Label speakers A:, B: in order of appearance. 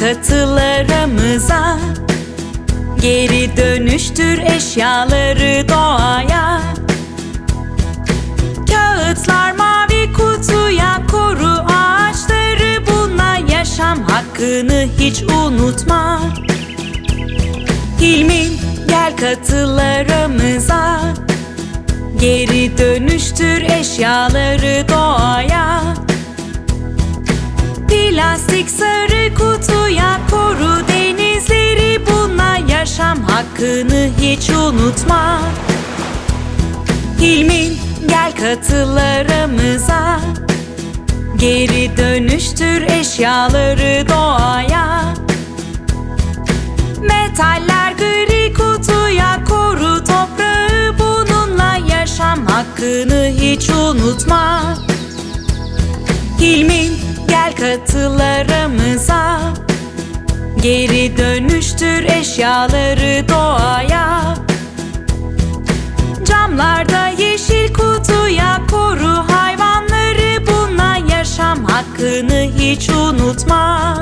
A: katılarımıza. Geri dönüştür eşyaları doğaya. Kağıtlar mavi kutuya koru ağaçları. Bununla yaşam hakkını hiç unutma. Hilmin gel katılarımıza. Geri dönüştür eşyaları doğaya. Plastik sarı kutuya hakkını hiç unutma. Hilmin gel katılarımıza. Geri dönüştür eşyaları doğaya. Metaller gri kutuya koru toprağı. Bununla yaşam hakkını hiç unutma. Hilmin gel katılarımıza. Geri dönüştür eşyaları doğaya Camlarda yeşil kutuya koru hayvanları. Bununla yaşam hakkını hiç unutma